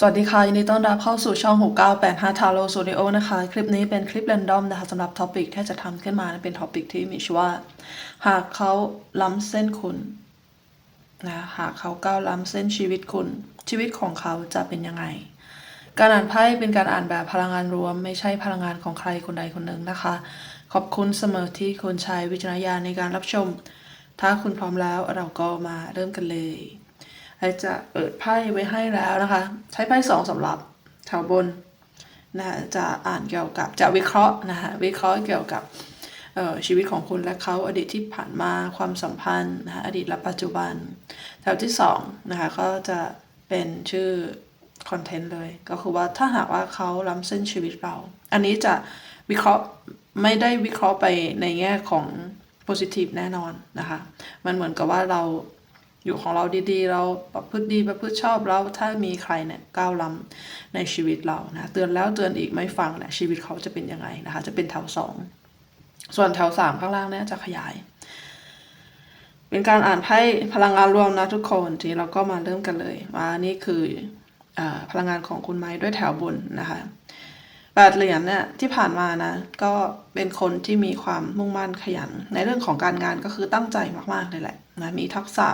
สวัสดีค่ะ ยินดีต้อนรับเข้าสู่ช่อง 6985 Taro Studio นะคะ คลิปนี้เป็นคลิป r รนดอมนะคะสำหรับท็อปิกที่จะทำขึ้นมาเป็นท็อปิกที่มีชื่อว่า หากเขาล้ำเส้นคุณนะหากเขาก้าวล้ำเส้นชีวิตคุณ ชีวิตของเขาจะเป็นยังไง การอ่านไพ่เป็นการอ่านแบบพลังงานรวม ไม่ใช่พลังงานของใครคนใดคนหนึ่งนะคะ ขอบคุณเสมอที่คุณใช้วิจารณญาณในการรับชม ถ้าคุณพร้อมแล้วเราก็มาเริ่มกันเลย ไอจะเปิดไพ่ไว้ให้แล้วนะคะ ใช้ไพ่สองสำหรับแถวบนนะคะจะอ่านเกี่ยวกับจะวิเคราะห์นะคะวิเคราะห์เกี่ยวกับชีวิตของคุณและเขาอดีตที่ผ่านมาความสัมพันธ์นะคะอดีตและปัจจุบัน แถวที่สองนะคะก็จะเป็นชื่อคอนเทนต์เลย ก็คือว่าถ้าหากว่าเขาล้ำเส้นชีวิตเรา อันนี้จะวิเคราะห์ไม่ได้วิเคราะห์ไปในแง่ของ positive แน่นอนนะคะ มันเหมือนกับว่าเรา อยู่ของเราดีๆ เราประพฤติดีประพฤติชอบแล้วถ้ามีใครเนี่ยก้าวล้ำในชีวิตเรานะเตือนแล้วเตือนอีกไม่ฟังเนี่ยชีวิตเขาจะเป็นยังไงนะคะจะเป็นแถวสองส่วนแถวสามข้างล่างเนี่ยจะขยาย เป็นการอ่านไพ่พลังงานรวมนะทุกคนทีนี้เราก็มาเริ่มกันเลยว่านี่คืออพลังงานของคุณไม้ด้วยแถวบนนะคะ แปดเหรียญเนี่ยที่ผ่านมานะ ก็เป็นคนที่มีความมุ่งมั่นขยัน ในเรื่องของการงานก็คือตั้งใจมากๆเลยแหละนะมีทักษะ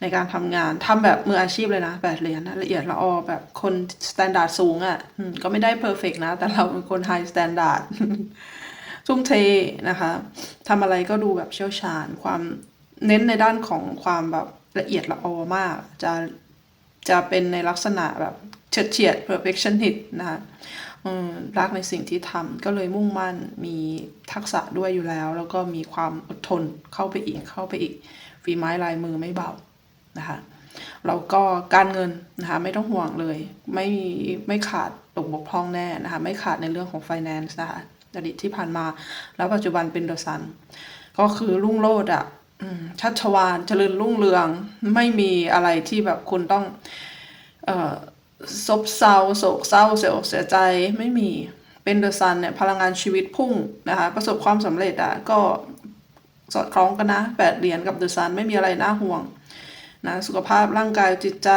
ในการทำงานทำแบบมืออาชีพเลยนะแปดเหรียญนะละเอียดละออแบบคนสแตนดาร์ดสูงอะ่ะก็ไม่ได้เพอร์เฟกนะ แต่เราเป็นคนไฮสแตนดาร์ดทุ่มเทนะคะทำอะไรก็ดูแบบเชี่ยวชาญ ความเน้นในด้านของความแบบละเอียดละออมาก จะจะเป็นในลักษณะแบบเฉียดเฉียด perfectionist นะคะ รักในสิ่งที่ทำก็เลยมุ่งมั่นมีทักษะด้วยอยู่แล้ว แล้วก็มีความอดทนเข้าไปอีกเข้าไปอีกฝีไม้ลายมือไม่เบานะคะแล้วก็การเงินนะคะไม่ต้องห่วงเลย ไม่ไม่ขาดตกบกพร่องแน่นะคะไม่ขาดในเรื่องของ finance นะคะอดีตที่ผ่านมา แล้วปัจจุบันเป็นเดอะซัน ก็คือรุ่งโรจน์อะชัชวานเจริญรุ่งเรือง ไม่มีอะไรที่แบบคุณต้อง เอ่อ ซบเซาโศกเศร้าเสียอกเสียใจไม่มีเป็นเดอะซันเนี่ยพลังงานชีวิตพุ่งนะคะประสบความสำเร็จอะก็สอดคล้องกันนะแปดเหรียญกับเดอะซันไม่มีอะไรน่าห่วงนะสุขภาพร่างกายจิตใจ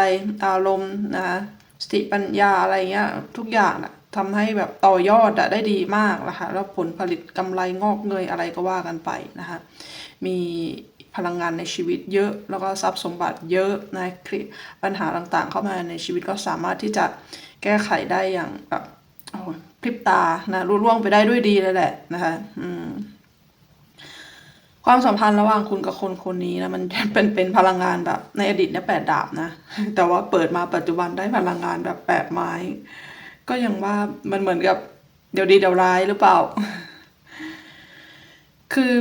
อารมณ์นะคะสติปัญญาอะไรเงี้ยทุกอย่างนะทำให้แบบต่อยอดอะได้ดีมากนะคะแล้วผลผลิตกำไรงอกเงยอะไรก็ว่ากันไปนะคะมี พลังงานในชีวิตเยอะแล้วก็ทรัพย์สมบัติเยอะนะคลิปัญหาต่างๆ เข้ามาในชีวิตก็สามารถที่จะแก้ไขได้อย่างแบบพริบตานะรุ่ร่วงไปได้ด้วยดีเลยแหละนะคะอืมความสัมพันธ์ระหว่างคุณกับคนคนนี้นะมันเป็นเป็นพลังงานแบบในอดีตเนี่ยแปดดาบนะ แต่ว่าเปิดมาปัจจุบันได้พลังงานแบบแปดไม้ ก็ยังว่ามันเหมือนกับเดี๋ยวดีเดี๋ยวร้ายหรือเปล่า คือ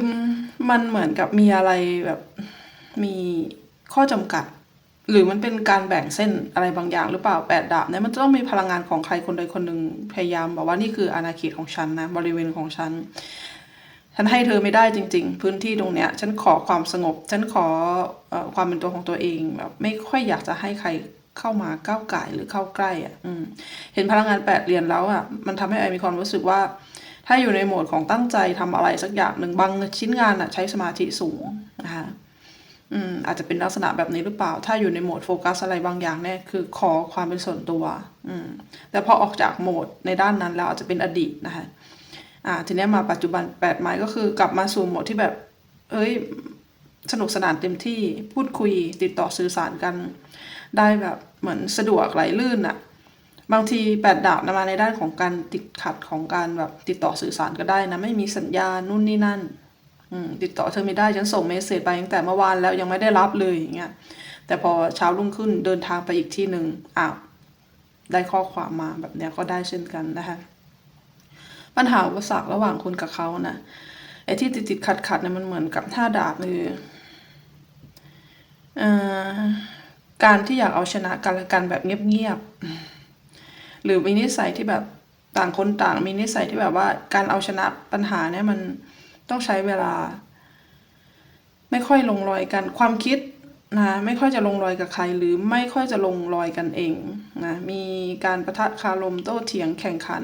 มันเหมือนกับมีอะไรแบบมีข้อจำกัด หรือมันเป็นการแบ่งเส้นอะไรบางอย่างหรือเปล่าแปดดาบเนี่ยมันจะต้องมีพลังงานของใครคนใดคนหนึ่งพยายามบอกว่านี่คืออาณาเขตของฉันนะบริเวณของฉันฉันให้เธอไม่ได้จริง ๆ พื้นที่ตรงเนี้ย ฉันขอความสงบ ฉันขออความเป็นตัวของตัวเองแบบไม่ค่อยอยากจะให้ใครเข้ามาก้าวไก่หรือเข้าใกล้อะเห็นพลังงานแปดเหรียญแล้วอะมันทำให้ไอมีความรู้สึกว่า ถ้าอยู่ในโหมดของตั้งใจทำอะไรสักอย่างหนึ่งบางชิ้นงานอะใช้สมาธิสูงนะคะอืมอาจจะเป็นลักษณะแบบนี้หรือเปล่า ถ้าอยู่ในโหมดโฟกัสอะไรบางอย่างเนี่ยคือขอความเป็นส่วนตัว อืมแต่พอออกจากโหมดในด้านนั้นแล้วอาจจะเป็นอดีตนะคะอ่าทีนี้มาปัจจุบันแปดไม้ก็คือกลับมาสู่โหมดที่แบบ เอ้ยสนุกสนานเต็มที่พูดคุยติดต่อสื่อสารกัน ได้แบบเหมือนสะดวกไหลลื่นอะ บางทีแปดดาบนะมาในด้านของการติดขัดของการแบบติดต่อสื่อสารก็ได้นะไม่มีสัญญาณนู่นนี่นั่นติดต่อเธอไม่ได้ฉันส่งเมสเซจไปตั้งแต่เมื่อวานแล้วยังไม่ได้รับเลยอย่างเงี้ยแต่พอเช้ารุ่งขึ้นเดินทางไปอีกที่หนึ่งอ้าวได้ข้อความมาแบบเนี้ยก็ได้เช่นกันนะคะปัญหาอุปสรรคระหว่างคุณกับเขานะไอ้ที่ติดติดขัดขัดเนี่ยมันเหมือนกับท่าดาบคือเอ่อการที่อยากเอาชนะกันและกันแบบเงียบๆ หรือมีนิสัยที่แบบต่างคนต่าง มีนิสัยที่แบบว่าการเอาชนะปัญหาเนี่ยมันต้องใช้เวลา ไม่ค่อยลงรอยกันความคิดนะไม่ค่อยจะลงรอยกับใครหรือไม่ค่อยจะลงรอยกันเองนะมีการประทะคารมโต้เถียงแข่งขัน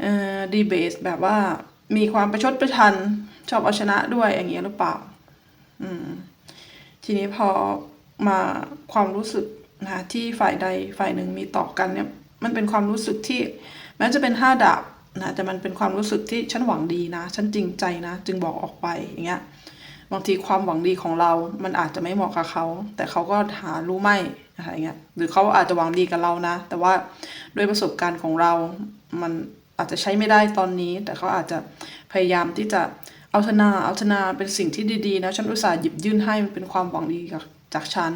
เอ่อดีเบตแบบว่ามีความประชดประชันชอบเอาชนะด้วยอย่างเงี้ยหรือเปล่าอืมทีนี้พอมาความรู้สึกนะคะที่ฝ่ายใดฝ่ายหนึ่งมีต่อกันเนี่ย มันเป็นความรู้สึกที่แม้จะเป็นห้าดาบนะแต่มันเป็นความรู้สึกที่ฉันหวังดีนะ ฉันจริงใจนะ จึงบอกออกไปอย่างเงี้ยบางทีความหวังดีของเรา มันอาจจะไม่เหมาะกับเขา แต่เขาก็หารู้ไม่นะคะอย่างเงี้ยหรือเขาอาจจะหวังดีกับเรานะ แต่ว่าด้วยประสบการณ์ของเรา มันอาจจะใช้ไม่ได้ตอนนี้ แต่เขาอาจจะพยายามที่จะเอาชนะเอาชนะเป็นสิ่งที่ดีๆนะฉันอุตส่าห์หยิบยื่นให้มันเป็นความหวังดีกับ จากฉัน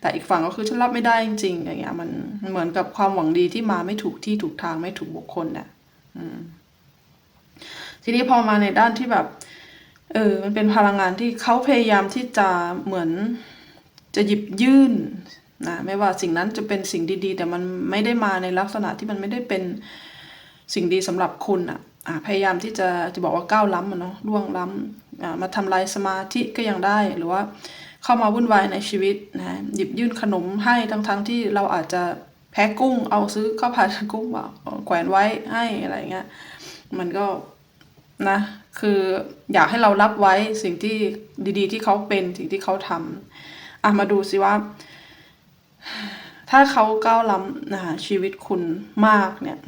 แต่อีกฝั่งก็คือฉันรับไม่ได้จริงๆอย่างเงี้ยมันเหมือนกับความหวังดีที่มาไม่ถูกที่ถูกทางไม่ถูกบุคคลเนี่ยทีนี้พอมาในด้านที่แบบ เออ มันเป็นพลังงานที่เขาพยายามที่จะเหมือนจะหยิบยื่นนะไม่ว่าสิ่งนั้นจะเป็นสิ่งดีๆ แต่มันไม่ได้มาในลักษณะที่มันไม่ได้เป็นสิ่งดีสำหรับคุณอะพยายามที่จะจะบอกว่าก้าวล้ำอะเนาะล่วงล้ำมาทำลายสมาธิก็ยังได้หรือว่า เข้ามาวุ่นวายในชีวิตนะหยิบยื่นขนมให้ทั้งๆที่เราอาจจะแพ้กุ้ง เอาซื้อข้าวผัดกุ้งมาแขวนไว้ให้อะไรเงี้ยมันก็นะคืออยากให้เรารับไว้สิ่งที่ดีๆ ที่เขาเป็นสิ่งที่เขาทำอะมาดูสิว่า ถ้าเขาก้าวล้ำนะชีวิตคุณมากเนี่ย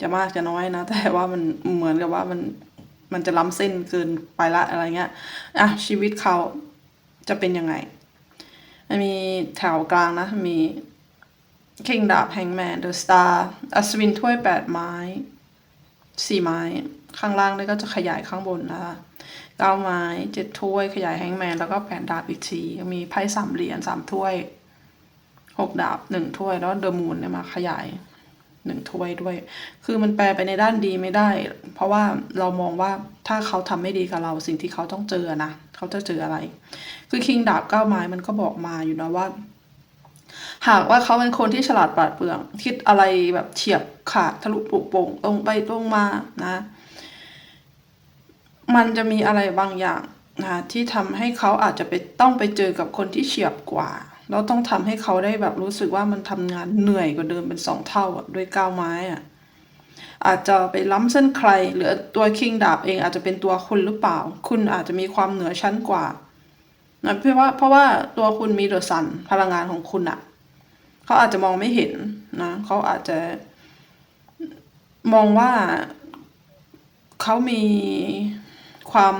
จะมากจะน้อยนะ แต่ว่ามันเหมือนกับว่ามันมันจะล้ำเส้นเกินไปละอะไรเงี้ยอะชีวิตเขา จะเป็นยังไง มันมีแถวกลางนะ มีคิงดาบแฮงแมนเดอะสตาร์อัศวินถ้วยแปดไม้สี่ไม้ ข้างล่างนี่ก็จะขยายข้างบนนะคะเก้าไม้เจ็ดถ้วยขยายแฮงแมนแล้วก็แปดดาบอีกทีมีไพ่สามเหรียญสามถ้วยหกดาบหนึ่งถ้วย แล้วเดอะมูนเนี่ยมาขยายหนึ่งถ้วยด้วย คือมันแปลไปในด้านดีไม่ได้ เพราะว่าเรามองว่าถ้าเขาทำไม่ดีกับเราสิ่งที่เขาต้องเจอนะ เขาจะเจออะไร คือคิงดาบเก้าไม้มันก็บอกมาอยู่นะว่า หากว่าเขาเป็นคนที่ฉลาดปราดเปรื่อง คิดอะไรแบบเฉียบขาดทะลุปลุกโป่งตรงไปตรงมานะ มันจะมีอะไรบางอย่างนะที่ทำให้เขาอาจจะไปต้องไปเจอกับคนที่เฉียบกว่าแล้วต้องทำให้เขาได้แบบรู้สึกว่ามันทำงานเหนื่อยกว่าเดิมเป็นสองเท่าอะด้วยก้าวไม้อะอาจจะไปล้ำเส้นใคร หรือตัวคิงดาบเองอาจจะเป็นตัวคุณหรือเปล่า คุณอาจจะมีความเหนือชั้นกว่า นะเพราะว่าเพราะว่าตัวคุณมีเดอะซันพลังงานของคุณอะเขาอาจจะมองไม่เห็นนะเขาอาจจะมองว่าเขามีความ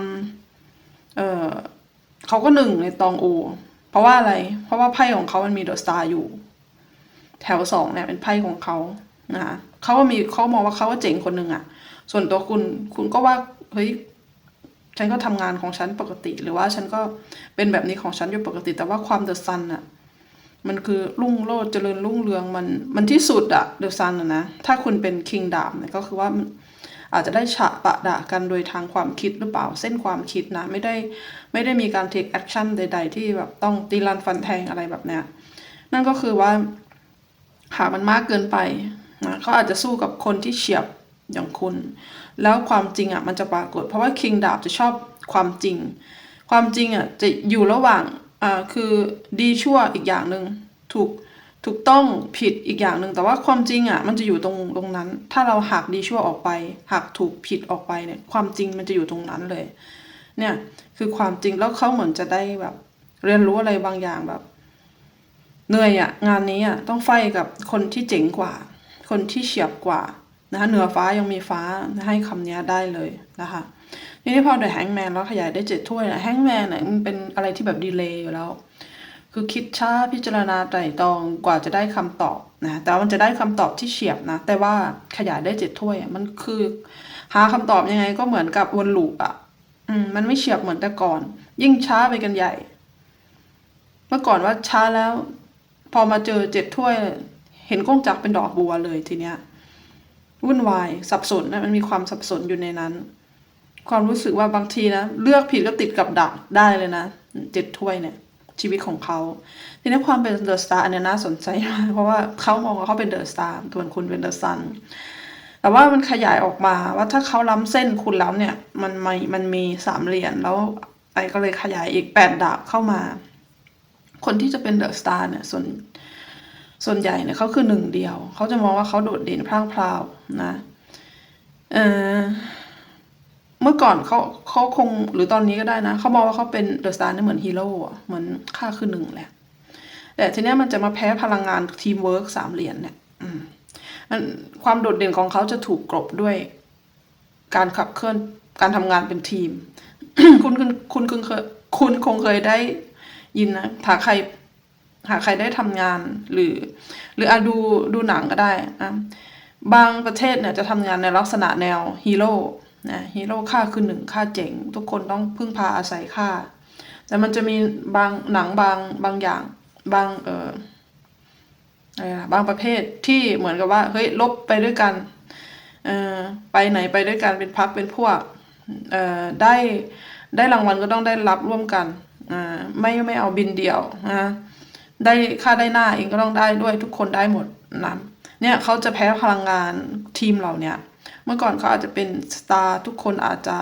เออเขาก็หนึ่งในตองโอ เพราะว่าอะไร เพราะว่าไพ่ของเขามันมีเดอะสตาร์อยู่ แถวสองเนี่ยเป็นไพ่ของเขานะคะเขาก็มีเขามองว่าเขาก็เจ๋งคนหนึ่งอะส่วนตัวคุณคุณก็ว่าเฮ้ย ฉันก็ทำงานของฉันปกติ หรือว่าฉันก็เป็นแบบนี้ของฉันอยู่ปกติ แต่ว่าความเดอะซันอะมันคือรุ่งโรจน์เจริญรุ่งเรืองมันมันที่สุดอะเดอะซันอะนะถ้าคุณเป็นคิงดามเนี่ยก็คือว่าอาจจะได้ฉะปะดะกันโดยทางความคิดหรือเปล่าเส้นความคิดนะ ไม่ได้ไม่ได้มีการ take action ใด ๆ ที่แบบต้องตีรันฟันแทงอะไรแบบเนี้ยนั่นก็คือว่าหามันมากเกินไปนะเขาอาจจะสู้กับคนที่เฉียบอย่างคุณ แล้วความจริงอะมันจะปรากฏ เพราะว่าคิงดาบจะชอบความจริง ความจริงอะจะอยู่ระหว่างอ่าคือดีชั่วอีกอย่างหนึ่งถูกถูกต้องผิดอีกอย่างหนึ่งแต่ว่าความจริงอะมันจะอยู่ตรงตรงนั้น ถ้าเราหักดีชั่วออกไปหักถูกผิดออกไปเนี่ยความจริงมันจะอยู่ตรงนั้นเลย เนี่ยคือความจริงแล้วเขาเหมือนจะได้แบบ เรียนรู้อะไรบางอย่างแบบเหนื่อยอะงานนี้อะต้องไฟกับคนที่เจ๋งกว่า คนที่เฉียบกว่า นะคะเหนือฟ้ายังมีฟ้าให้คำนี้ได้เลยนะคะทีนี้พอเดอะแฮงแมนแล้วขยายได้เจ็ดถ้วยนะแฮงแมนเนี่ยมันเป็นอะไรที่แบบดีเลย์อยู่แล้ว คือคิดช้าพิจารณาไตร่ตรองกว่าจะได้คำตอบนะแต่วันจะได้คำตอบที่เฉียบนะ แต่ว่าขยายได้เจ็ดถ้วยมันคือ หาคำตอบยังไงก็เหมือนกับวนลูปอะอืมมันไม่เฉียบเหมือนแต่ก่อน ยิ่งช้าไปกันใหญ่ เมื่อก่อนว่าช้าแล้ว พอมาเจอเจ็ดถ้วย เห็นก้งจักเป็นดอกบัวเลยทีเนี้ย วุ่นวายสับสนนะมันมีความสับสนอยู่ในนั้น ความรู้สึกว่าบางทีนะเลือกผิดก็ติดกับดักได้เลยนะเจ็ดถ้วยเนี่ย ชีวิตของเขาทีนี้ความเป็นเดอะสตาร์อันเนี้ยน่าสนใจมากเพราะว่าเขามองว่าเขาเป็นเดอะสตาร์ส่วนคุณเป็นเดอะซันแต่ว่ามันขยายออกมาว่าถ้าเขาล้ำเส้นคุณแล้วเนี่ย มันมมันมีสามเหรียญแล้วไอ้ก็เลยขยายอีกแปดดาบเข้ามา คนที่จะเป็นเดอะสตาร์เนี่ยส่วน ส่วนใหญ่เนี่ยเขาคือหนึ่งเดียว เขาจะมองว่าเขาโดดเด่นพร่างพราวนะเออเมื่อก่อนเขาเขาคงหรือตอนนี้ก็ได้นะเขามองว่าเขาเป็นเดอะสตาร์เนี่ยเหมือนฮีโร่อะเหมือนค่าคือหนึ่งแหละแต่ทีเนี้ยมันจะมาแพ้พลังงานทีมเวิร์กสามเหรียญเนี่ยอืมันความโดดเด่นของเขาจะถูกกลบด้วย การขับเคลื่อนการทำงานเป็นทีม คุณคุณคุณคุณเคยคุณคงเคยได้ยินนะถ้าใคร หากใครได้ทำงานหรือ หรืออะดูดูหนังก็ได้นะบางประเทศเนี่ยจะทำงานในลักษณะแนวฮีโร่นะฮีโร่ค่าคือหนึ่งค่าเจ๋ง ทุกคนต้องพึ่งพาอาศัยค่า แต่มันจะมีบางหนังบางบางอย่างบางเอออะไรนะบางประเภทที่เหมือนกับว่าเฮ้ยลบไปด้วยกันเออไปไหนไปด้วยกันเป็นพักเป็นพวกเออได้ได้รางวัลก็ต้องได้รับร่วมกันอ่าไม่ไม่เอาบินเดียวนะ ได้ค่าได้หน้าเองก็ต้องได้ด้วยทุกคนได้หมดนะเนี่ยเขาจะแพ้พลังงานทีมเราเนี่ยเมื่อก่อนเขาอาจจะเป็นสตาร์ทุกคนอาจจะ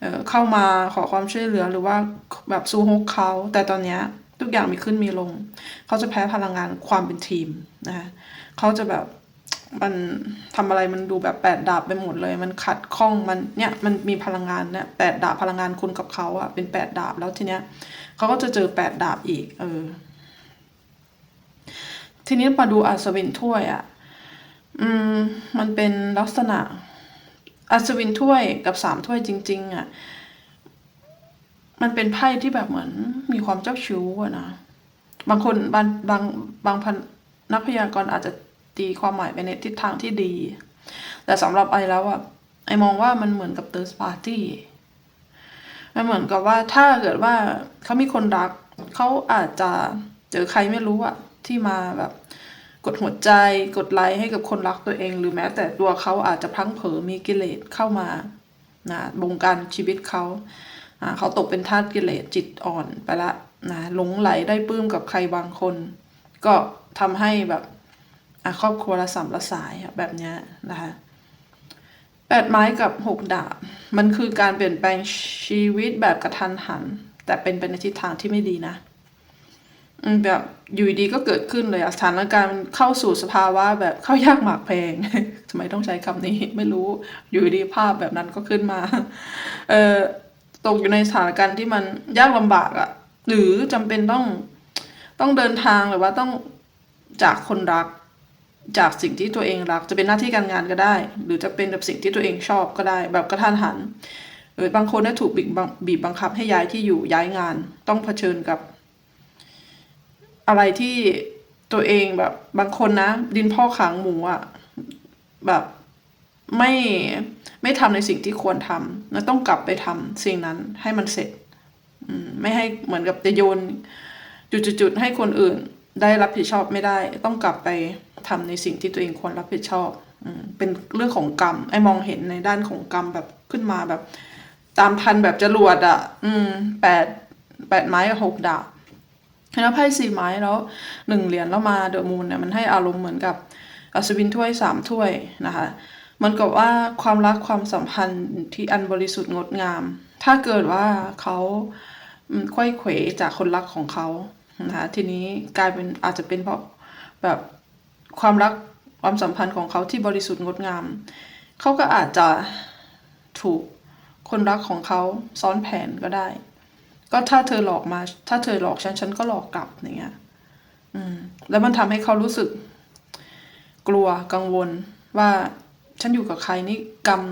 เเข้ามาขอความช่วยเหลือหรือว่าแบบสู้ฮกเขาแต่ตอนเนี้ยทุกอย่างมีขึ้นมีลง เขาจะแพ้พลังงานความเป็นทีมนะคะเขาจะแบบมันทำอะไรมันดูแบบแปดดาบไปหมดเลย มันขัดข้องมันเนี่ยมันมีพลังงานเนี่ยแปดดาบพลังงานคุณกับเขาอะเป็นแปดดาบแล้วทีเนี้ยเขาก็จะเจอแปดดาบอีก เออ ทีนี้มาดูอัศวินถ้วยอะ่ะ อืม มันเป็นลักษณะ อัศวินถ้วยกับสามถ้วยจริง ๆอะ่ะ มันเป็นไพ่ที่แบบเหมือน มีความเจ้าชู้อะนะ บางคนบางบางบางพันนักพยากรณ์อาจจะตีความหมายไปในทิศทางที่ดี แต่สำหรับไอแล้วอะไอมองว่ามันเหมือนกับ third party มันเหมือนกับว่าถ้าเกิดว่าเขามีคนรัก เขาอาจจะเจอใครไม่รู้อะ ที่มาแบบกดหัวใจกดไลค์ให้กับคนรักตัวเอง หรือแม้แต่ตัวเขาอาจจะพังเผลอมีกิเลสเข้ามานะบงการชีวิตเขาเขาตกเป็นทาสกิเลสจิตอ่อนไปละนะหลงไหลได้ปลื้มกับใครบางคน ก็ทำให้แบบครอบครัวละสามละสายแบบนี้นะคะแปดไม้กับหกดาบ มันคือการเปลี่ยนแปลงชีวิตแบบกระทันหัน แต่เป็นไปในทิศทางที่ไม่ดีนะ แบบอยู่ดีก็เกิดขึ้นเลยอะสถานการณ์เข้าสู่สภาวะแบบเข้ายากหมากแพง ทำไมต้องใช้คำนี้ไม่รู้อยู่ดีภาพแบบนั้นก็ขึ้นมา เอ่อตกอยู่ในสถานการณ์ที่มันยากลำบากอะหรือจำเป็นต้องต้องเดินทางหรือว่าต้องจากคนรัก จากสิ่งที่ตัวเองรัก จะเป็นหน้าที่การงานก็ได้ หรือจะเป็นแบบสิ่งที่ตัวเองชอบก็ได้ แบบกระทันหันหรือบางคนได้ถูกบีบบีบบังคับให้ย้ายที่อยู่ย้ายงาน ต้องเผชิญกับ อะไรที่ตัวเองแบบ บางคนนะ ดินพ่อขางหมูอะแบบไม่ไม่ทำในสิ่งที่ควรทำแล้วต้องกลับไปทำสิ่งนั้นให้มันเสร็จไม่ให้เหมือนกับจะโยน จุดๆให้คนอื่น ได้รับผิดชอบไม่ได้ ต้องกลับไปทำในสิ่งที่ตัวเองควรรับผิดชอบอืเป็นเรื่องของกรรม ไอ้มองเห็นในด้านของกรรมแบบขึ้นมาแบบ ตามทันแบบจรวดอะ อืมแปดแปดไม้กับหกดาบ แล้วไพ่สี่ไม้แล้วหนึ่งเหรียญแล้วมาเดอะมูนเนี่ยมันให้อารมณ์เหมือนกับอัศวินถ้วยสามถ้วยนะคะมันกับว่าความรักความสัมพันธ์ที่อันบริสุทธิ์งดงาม ถ้าเกิดว่าเขาอืมไขว้เขวจากคนรักของเขานะคะทีนี้กลายเป็นอาจจะเป็นเพราะแบบความรักความสัมพันธ์ของเขาที่บริสุทธิ์งดงาม เขาก็อาจจะถูกคนรักของเขาซ้อนแผนก็ได้ ก็ถ้าเธอหลอกมา ถ้าเธอหลอกฉันฉันก็หลอกกลับอย่างเงี้ย อืม แล้วมันทำให้เขารู้สึก กลัวกังวลว่าฉันอยู่กับใครนี่กรรม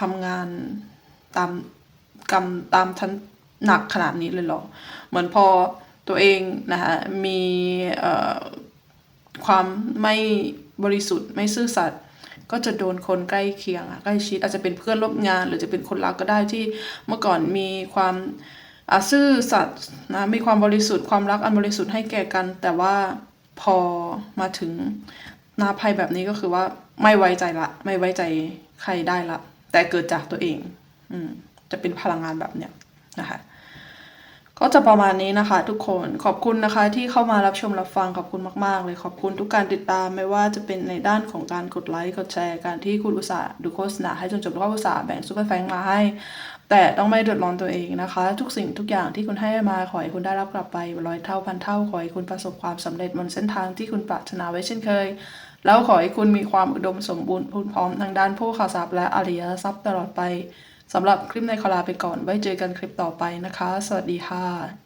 ทำงานตามกรรมตามฉันหนักขนาดนี้เลยเหรอ เหมือนพอตัวเองนะคะมีเอ่อความไม่บริสุทธิ์ไม่ซื่อสัตย์ก็จะโดนคนใกล้เคียงอะใกล้ชิดอาจจะเป็นเพื่อนร่วมงาน หรือจะเป็นคนรักก็ได้ที่เมื่อก่อนมีความ ซื่อสัตย์นะมีความบริสุทธิ์ความรักอันบริสุทธิ์ให้แก่กัน แต่ว่าพอมาถึงนาภัยแบบนี้ก็คือว่าไม่ไว้ใจละ ไม่ไว้ใจใครได้ละ แต่เกิดจากตัวเอง อืมจะเป็นพลังงานแบบเนี้ยนะคะก็จะประมาณนี้นะคะทุกคนขอบคุณนะคะที่เข้ามารับชมรับฟังขอบคุณมาก ๆ เลยขอบคุณทุกการติดตามไม่ว่าจะเป็นในด้านของการกดไลค์กดแชร์การที่คุณอุตส่าห์ดูโฆษณาให้จนจบแล้วก็อุตส่าห์แบ่งซูเปอร์แฟงมาให้ แต่ต้องไม่เดือดร้อนตัวเองนะคะ ทุกสิ่งทุกอย่างที่คุณให้มาขอให้คุณได้รับกลับไปร้อยเท่าพันเท่าขอให้คุณประสบความสำเร็จบนเส้นทางที่คุณปรารถนาไว้เช่นเคย แล้วขอให้คุณมีความอุดมสมบูรณ์พูนพร้อมทางด้านผู้ข่าวสารและอริยทรัพย์ตลอดไปสำหรับคลิปในคอลาไปก่อนไว้เจอกันคลิปต่อไปนะคะ สวัสดีค่ะ